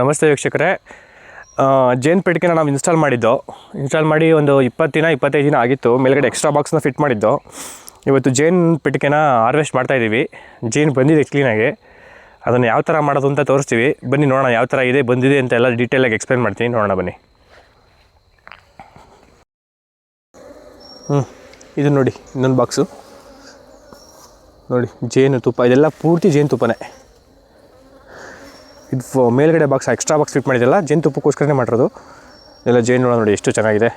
ನಮಸ್ತೆ ವೀಕ್ಷಕರೇ. ಜೇನು ಪೆಟ್ಟಿಗೆನ ನಾವು ಇನ್ಸ್ಟಾಲ್ ಮಾಡಿದ್ದು ಇನ್ಸ್ಟಾಲ್ ಮಾಡಿ ಒಂದು ಇಪ್ಪತ್ತು ದಿನ, ಇಪ್ಪತ್ತೈದು ದಿನ ಆಗಿತ್ತು. ಮೇಲ್ಗಡೆ ಎಕ್ಸ್ಟ್ರಾ ಬಾಕ್ಸ್ನ ಫಿಟ್ ಮಾಡಿದ್ದು. ಇವತ್ತು ಜೇನ್ ಪೆಟ್ಟಿಗೆನ ಹಾರ್ವೆಸ್ಟ್ ಮಾಡ್ತಾಯಿದ್ದೀವಿ ಜೇನ್ ಬಂದಿದೆ ಕ್ಲೀನಾಗಿ ಅದನ್ನು ಯಾವ ಥರ ಮಾಡೋದು ಅಂತ ತೋರಿಸ್ತೀವಿ. ಬನ್ನಿ ನೋಡೋಣ ಯಾವ ಥರ ಇದೆ, ಬಂದಿದೆ ಅಂತ ಎಲ್ಲ ಡೀಟೇಲಾಗಿ ಎಕ್ಸ್ಪ್ಲೇನ್ ಮಾಡ್ತೀನಿ. ನೋಡೋಣ ಬನ್ನಿ. ಹ್ಞೂ ಇದು ನೋಡಿ ಇನ್ನೊಂದು ಬಾಕ್ಸು ನೋಡಿ, ಜೇನು ತುಪ್ಪ. ಇದೆಲ್ಲ ಪೂರ್ತಿ ಜೇನು ತುಪ್ಪನೇ. ಇದು ಮೇಲ್ಗಡೆ ಬಾಕ್ಸ್ ಎಕ್ಸ್ಟ್ರಾ ಬಾಕ್ಸ್ ಫಿಟ್ ಮಾಡಿದ್ದಲ್ಲ ಜೇನುತುಪ್ಪಕ್ಕೋಸ್ಕರನೇ ಮಾಡಿರೋದು. ಎಲ್ಲ ಜೇನು ನೋಡಿ ಎಷ್ಟು ಚೆನ್ನಾಗಿದೆ.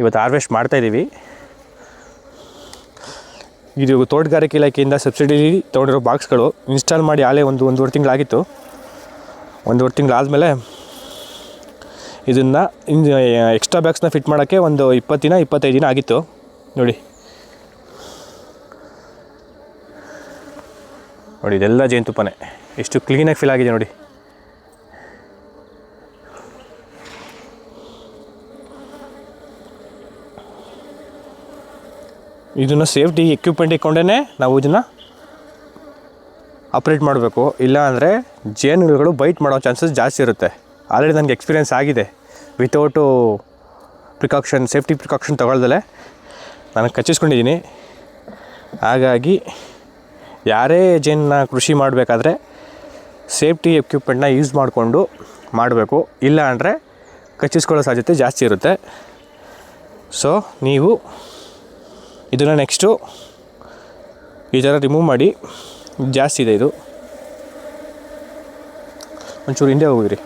ಇವತ್ತು ಹಾರ್ವೆಸ್ಟ್ ಮಾಡ್ತಾಯಿದ್ದೀವಿ ಇದು ತೋಟಗಾರಿಕೆ ಇಲಾಖೆಯಿಂದ ಸಬ್ಸಿಡಿ ತೊಗೊಂಡಿರೋ ಬಾಕ್ಸ್ಗಳು ಇನ್ಸ್ಟಾಲ್ ಮಾಡಿ ಆಲೇ ಒಂದು ಒಂದೂವರೆ ತಿಂಗಳಾಗಿತ್ತು. ಒಂದೂವರೆ ತಿಂಗಳಾದಮೇಲೆ ಇದನ್ನು ಇನ್ನು ಎಕ್ಸ್ಟ್ರಾ ಬ್ಯಾಗ್ಸ್ನ ಫಿಟ್ ಮಾಡೋಕ್ಕೆ ಒಂದು ಇಪ್ಪತ್ತು ದಿನ, ಇಪ್ಪತ್ತೈದು ದಿನ ಆಗಿತ್ತು. ನೋಡಿ. ನೋಡಿ, ಇದೆಲ್ಲ ಜೇನುತುಪ್ಪನೇ ಎಷ್ಟು ಕ್ಲೀನಾಗಿ ಫಿಲ್ ಆಗಿದೆ ನೋಡಿ. ಇದನ್ನು ಸೇಫ್ಟಿ ಎಕ್ವಿಪ್ಮೆಂಟ್ ಇಟ್ಕೊಂಡೇ ನಾವು ಇದನ್ನು ಆಪ್ರೇಟ್ ಮಾಡಬೇಕು. ಇಲ್ಲ ಅಂದರೆ ಜೇನುಗಳು ಬೈಟ್ ಮಾಡೋ ಚಾನ್ಸಸ್ ಜಾಸ್ತಿ ಇರುತ್ತೆ. ಆಲ್ರೆಡಿ ನನಗೆ ಎಕ್ಸ್ಪೀರಿಯೆನ್ಸ್ ಆಗಿದೆ. ವಿತೌಟು ಪ್ರಿಕಾಕ್ಷನ್ ಸೇಫ್ಟಿ ಪ್ರಿಕಾಕ್ಷನ್ ತೊಗೊಳ್ದಲೆ ನಾನು ಕಚ್ಚಿಸ್ಕೊಂಡಿದ್ದೀನಿ. ಹಾಗಾಗಿ ಯಾರೇ ಜೇನನ್ನ ಕೃಷಿ ಮಾಡಬೇಕಾದ್ರೆ ಸೇಫ್ಟಿ ಎಕ್ವಿಪ್ಮೆಂಟ್ನ ಯೂಸ್ ಮಾಡಿಕೊಂಡು ಮಾಡಬೇಕು. ಇಲ್ಲ ಅಂದರೆ ಕಚ್ಚಿಸ್ಕೊಳ್ಳೋ ಸಾಧ್ಯತೆ ಜಾಸ್ತಿ ಇರುತ್ತೆ. ಸೊ ನೀವು ಇದನ್ನು ನೆಕ್ಸ್ಟು ಈ ಥರ ರಿಮೂವ್ ಮಾಡಿ, ಜಾಸ್ತಿ ಇದೆ ಇದು. ಒಂಚೂರು ಹಿಂದೆ ಹೋಗಿರಿ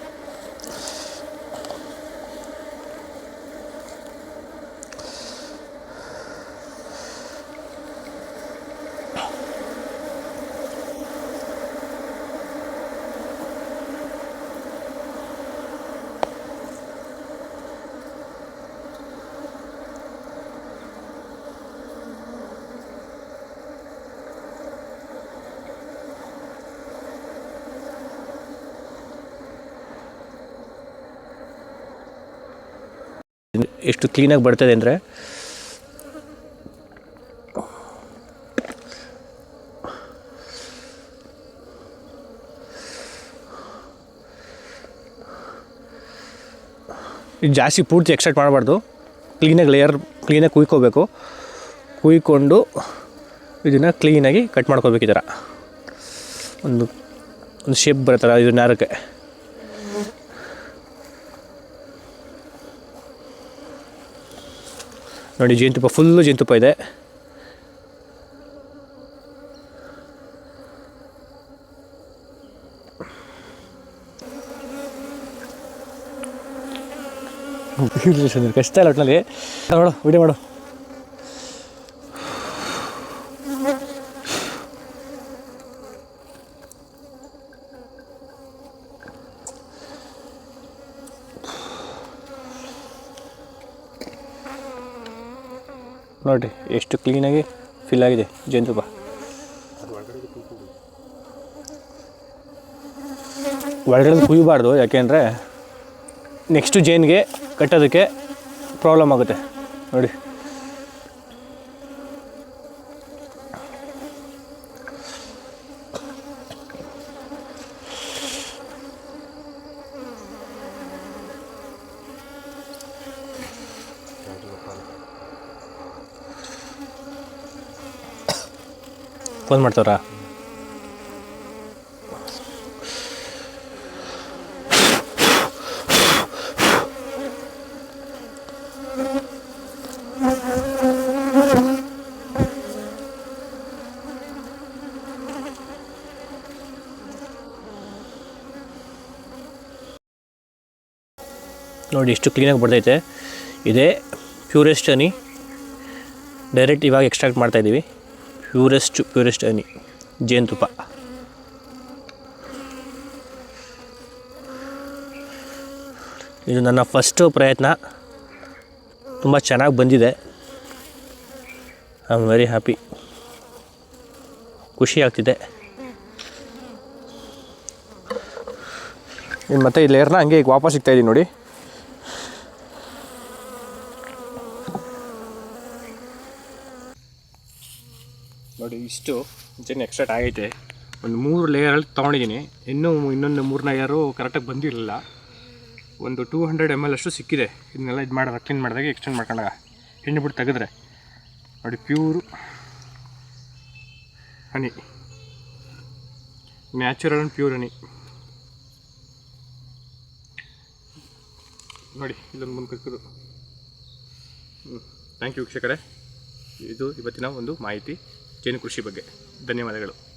ಎಷ್ಟು ಕ್ಲೀನಾಗಿ ಬರ್ತದೆ ಅಂದರೆ ಜಾಸ್ತಿ ಪೂರ್ತಿ ಎಕ್ಸ್ಟ್ರಾಕ್ಟ್ ಮಾಡಬಾರ್ದು. ಕ್ಲೀನಾಗಿ ಲೇಯರ್ ಕ್ಲೀನಾಗಿ ಕುಯ್ಕೋಬೇಕು. ಕುಯ್ಕೊಂಡು ಇದನ್ನು ಕ್ಲೀನಾಗಿ ಕಟ್ ಮಾಡ್ಕೋಬೇಕು ಈ ಥರ ಒಂದು ಒಂದು ಶೇಪ್ ಬರ್ತಾರೆ ಇದು ನಾರಕ್ಕೆ. ನೋಡಿ ಜೇನುತುಪ್ಪ ಫುಲ್ಲು ಜೇನುತುಪ್ಪ ಇದೆ. ಕಷ್ಟ ಇಲ್ಲ ಒಟ್ಟಿನಲ್ಲಿ ನೋಡು ವಿಡಿಯೋ ಮಾಡು. ನೋಡಿರಿ, ಎಷ್ಟು ಕ್ಲೀನಾಗಿ ಫಿಲ್ ಆಗಿದೆ, ಜೇನುತುಪ್ಪ. ಒಳಗಡೆ ಕುಯ್ಯಬಾರ್ದು ಯಾಕೆಂದರೆ ನೆಕ್ಸ್ಟು ಜೇನಿಗೆ ಕಟ್ಟೋದಕ್ಕೆ ಪ್ರಾಬ್ಲಮ್ ಆಗುತ್ತೆ. ನೋಡಿ. ಫೋನ್ ಮಾಡ್ತಾವ್ರಾ? ನೋಡಿ ಎಷ್ಟು ಕ್ಲೀನಾಗಿ ಬರ್ತೈತೆ. ಇದೇ ಪ್ಯೂರೆಸ್ಟ್ ಹನಿ ಡೈರೆಕ್ಟ್ ಇವಾಗ ಎಕ್ಸ್ಟ್ರಾಕ್ಟ್ ಮಾಡ್ತಾಯಿದ್ದೀವಿ ಪ್ಯೂರೆಸ್ಟ್ ಪ್ಯೂರೆಸ್ಟ್ ಹನಿ ಜೇನುತುಪ್ಪ ಇದು ನನ್ನ ಫಸ್ಟು ಪ್ರಯತ್ನ. ತುಂಬ ಚೆನ್ನಾಗಿ ಬಂದಿದೆ. ಐ ಆಮ್ ವೆರಿ ಹ್ಯಾಪಿ ಖುಷಿ ಆಗ್ತಿದೆ. ಇನ್ನು ಮತ್ತೆ ಈ ಲೇಯರ್ನ ಹಂಗೆ ಈಗ ವಾಪಸ್ ಸಿಗ್ತಾಯಿದ್ದೀನಿ ನೋಡಿ. ನೋಡಿ, ಇಷ್ಟು ಜನ ಎಕ್ಸ್ಟ್ರಾಕ್ಟ್ ಆಗೈತೆ. ಒಂದು ಮೂರು ಲೇಯರಲ್ಲಿ ತೊಗೊಂಡಿದ್ದೀನಿ. ಇನ್ನೂ ಇನ್ನೊಂದು ಮೂರು ಲೇಯರು ಕರೆಕ್ಟಾಗಿ ಬಂದಿರಲಿಲ್ಲ. ಒಂದು ಟೂ ಹಂಡ್ರೆಡ್ ಎಂ ಎಲ್ ಅಷ್ಟು ಸಿಕ್ಕಿದೆ. ಇದನ್ನೆಲ್ಲ ಇದು ಮಾಡಿದಾಗ ಕ್ಲೀನ್ ಮಾಡಿದಾಗ ಎಕ್ಸ್ಟೆಂಡ್ ಮಾಡ್ಕೊಂಡಾಗ ಹೆಣ್ಣು ಬಿಟ್ಟು ತೆಗೆದ್ರೆ. ನೋಡಿ pure honey. Natural and pure honey. ನೋಡಿ ಇಲ್ಲೊಂದು ಮುಂದೆ ಹ್ಞೂ ಥ್ಯಾಂಕ್ ಯು ವೀಕ್ಷಕರೇ. ಇದು ಇವತ್ತಿನ ಒಂದು ಮಾಹಿತಿ. ಜೇನು ಕೃಷಿ ಬಗ್ಗೆ. ಧನ್ಯವಾದಗಳು.